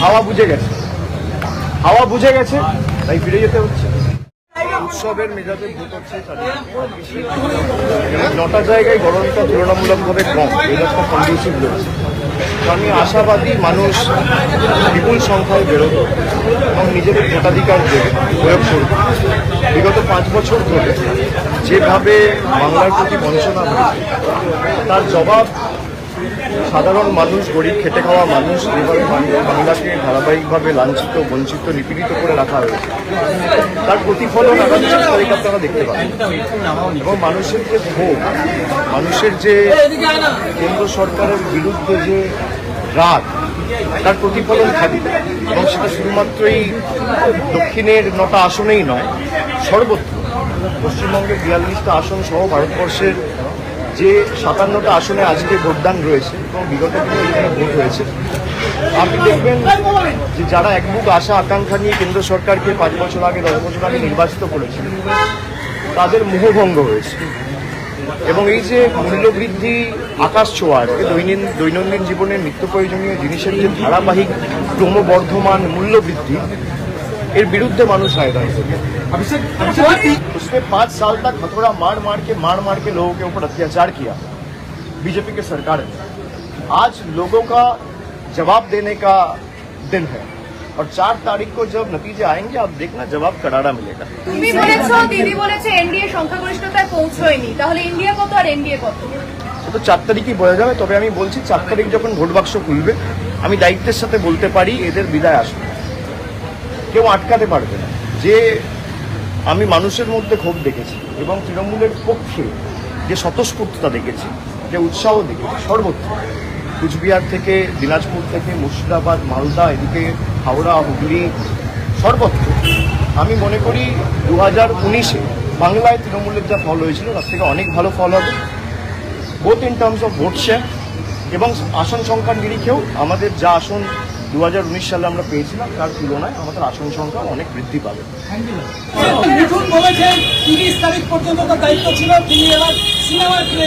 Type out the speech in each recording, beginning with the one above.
হাওয়া বুঝে গেছে। হাওয়া বুঝে গেছে, তাই ফিরে যেতে হচ্ছে। উৎসবের নটা জায়গায় গরমটা তুলনামূলকভাবে কম, মেজাজটা কন্ডিউসিভ রয়েছে আমি আশাবাদী মানুষ বিপুল সংখ্যায় বেরোবে এবং নিজেদের ভোটাধিকার প্রয়োগ করবে বিগত পাঁচ বছর ধরে যেভাবে বাংলার প্রতি বঞ্চনা তার জবাব সাধারণ মানুষ, গরিব, খেটে খাওয়া মানুষ যেভাবে বাংলা- বাংলাকে ধারাবাহিকভাবে লাঞ্ছিত, বঞ্চিত, নিপীড়িত করে রাখা হয়েছে। তার প্রতিফলন আগামী চার তারিখ আপনারা দেখতে পাবেন। এবং মানুষের যে ক্ষোভ, মানুষের যে কেন্দ্র সরকারের বিরুদ্ধে যে রাগ, তার প্রতিফলন থাকবে এবং সেটা শুধুমাত্রই দক্ষিণের নটা আসনেই নয়, সর্বত্র। পশ্চিমবঙ্গের বিয়াল্লিশটা আসন সহ ভারতবর্ষের যে সাতান্নটা আসনে আজকে ভোটদান রয়েছে, এবং বিগত দিনে এখানে ভোট হয়েছে। আপনি দেখবেন যে যারা একমুখ আশা, আকাঙ্ক্ষা নিয়ে কেন্দ্র সরকারকে পাঁচ বছর আগে, দশ বছর আগে নির্বাচিত করেছিলেন তাদের মোহভঙ্গ হয়েছে। এবং এই যে মূল্যবৃদ্ধি, আকাশ ছোঁয়া আজকে দৈনিন, দৈনন্দিন জীবনের নিত্য প্রয়োজনীয় জিনিসের যে ধারাবাহিক ক্রমবর্ধমান মূল্যবৃদ্ধি এর বিরুদ্ধে মানুষ আয়োজন করবে उसने पाँच साल तक हथौड़ा मार मार के मार मार के लोगों के ऊपर अत्याचार किया बीजेपी की सरकार ने आज लोगों का जवाब देने का दिन है और चार तारीख को जब नतीजे आएंगे आप देखना जवाब करारा मिलेगा তুমি বলেছো দিদি বলেছে এনডিএ সংখ্যাগরিষ্ঠতায় পৌঁছয়নি তাহলে ইন্ডিয়া কত আর এনডিএ কত সে তো চার তারিখই বোঝা যাবে তবে আমি বলছি চার তারিখ যখন ভোট বাক্স খুলবে আমি দায়িত্বের সাথে বলতে পারি এদের বিদায় আসবে কেউ আটকাতে পারবে না। যে আমি মানুষের মধ্যে ক্ষোভ দেখেছি এবং তৃণমূলের পক্ষে যে স্বতঃস্ফূর্ততা দেখেছি, যে উৎসাহ দেখেছি, সর্বত্র। কুচবিহার থেকে, দিনাজপুর থেকে, মুর্শিদাবাদ, মালদা, এদিকে হাওড়া, হুগলি, সর্বত্র। আমি মনে করি দু হাজার উনিশে বাংলায় তৃণমূলের যা ফল হয়েছিল, তার থেকে অনেক ভালো ফল হবে। Both in terms of vote share এবং আসন সংখ্যার নিরিখেও আমাদের যা আসন দু হাজার উনিশ সালে আমরা পেয়েছিলাম তার তুলনায় আমাদের আসন সংখ্যা অনেক বৃদ্ধি পাবে। মিঠুন বলেছেন তিরিশ তারিখ পর্যন্ত তার দায়িত্ব ছিল তিনি এবার সিনেমা ফিরে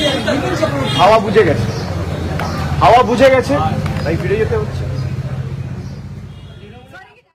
হাওয়া বুঝে গেছে। হাওয়া বুঝে গেছে তাই ফিরে যেতে হচ্ছে।